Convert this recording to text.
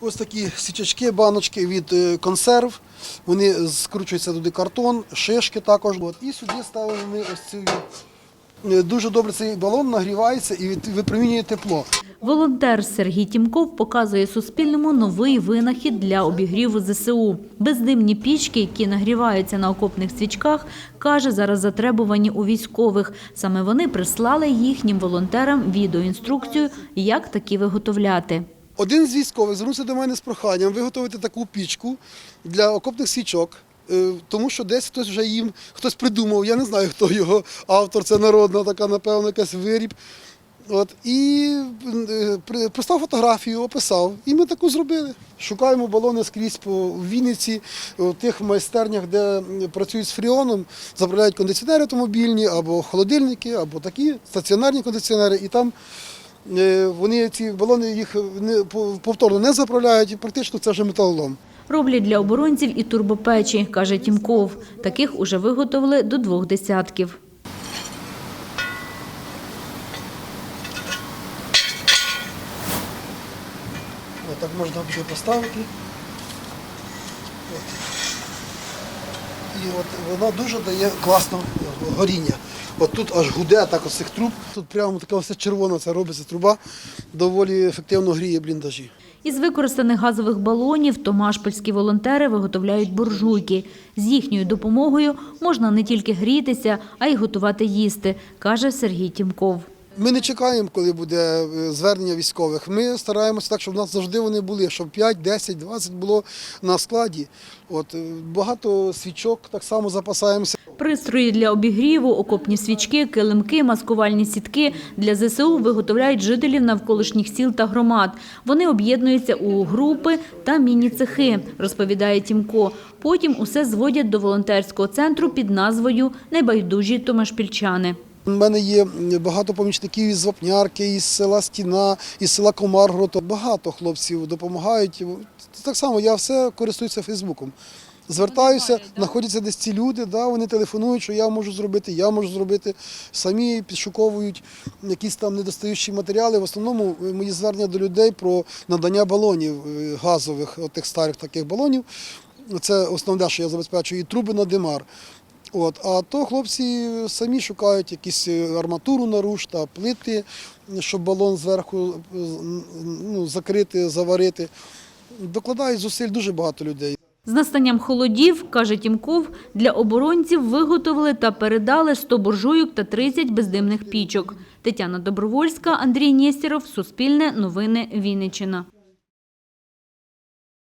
Ось такі січачки, баночки від е, консерв. Вони скручуються туди картон, шишки також. От. І сюди ставимо ми ось цю. е, Дуже добре цей балон нагрівається і випромінює тепло. Волонтер Сергій Тімков показує Суспільному новий винахід для обігріву ЗСУ. Бездимні пічки, які нагріваються на окопних свічках, каже, зараз затребувані у військових. Саме вони прислали їхнім волонтерам відеоінструкцію, як такі виготовляти. Один з військових звернувся до мене з проханням виготовити таку пічку для окопних свічок. е, Тому що десь хтось вже їм хтось придумав, я не знаю, хто його автор, це народна така, напевно, якась виріб. От, і е, прислав фотографію, описав, і ми таку зробили. Шукаємо балони скрізь по Вінниці, у тих майстернях, де працюють з фріоном, заправляють кондиціонери автомобільні, або холодильники, або такі стаціонарні кондиціонери. І там вони ці балони їх не, повторно не заправляють, і практично це вже металолом. Роблять для оборонців і турбопечі, каже Тімков. Таких уже виготовили до двох десятків. Отак можна буде поставити. От. І от вона дуже дає класно горіння. От тут аж гуде так ось цих труб. Тут прямо така все червона це робиться труба, доволі ефективно гріє бліндажі. Із використаних газових балонів томашпільські волонтери виготовляють буржуйки. З їхньою допомогою можна не тільки грітися, а й готувати їсти, каже Сергій Тімков. Ми не чекаємо, коли буде е, звернення військових. Ми стараємося так, щоб в нас завжди вони були, щоб 5, 10, 20 було на складі. От, е, багато свічок так само запасаємося. Пристрої для обігріву, окопні свічки, килимки, маскувальні сітки для ЗСУ виготовляють жителів навколишніх сіл та громад. Вони об'єднуються у групи та міні-цехи, розповідає Тімко. Потім усе зводять до волонтерського центру під назвою «Небайдужі томашпільчани». У мене є багато помічників із Вапнярки, із села Стіна, із села Комаргород. Багато хлопців допомагають. Так само я все користуюся Фейсбуком. Звертаюся, знаходяться десь ці люди, да, вони телефонують, що я можу зробити, я можу зробити. Самі підшуковують якісь там недостаючі матеріали. В основному мої звернення до людей про надання балонів е, газових, от тих старих таких балонів. Це основне, що я забезпечую, і труби на димар. От, а то хлопці самі шукають якісь е, арматуру на руш та плити, щоб балон зверху е, ну, закрити, заварити. Докладають зусиль дуже багато людей. З настанням холодів, каже Тімков, для оборонців виготовили та передали 100 буржуйок та 30 бездимних пічок. Тетяна Добровольська, Андрій Нєстєров, Суспільне, Новини, Вінниччина.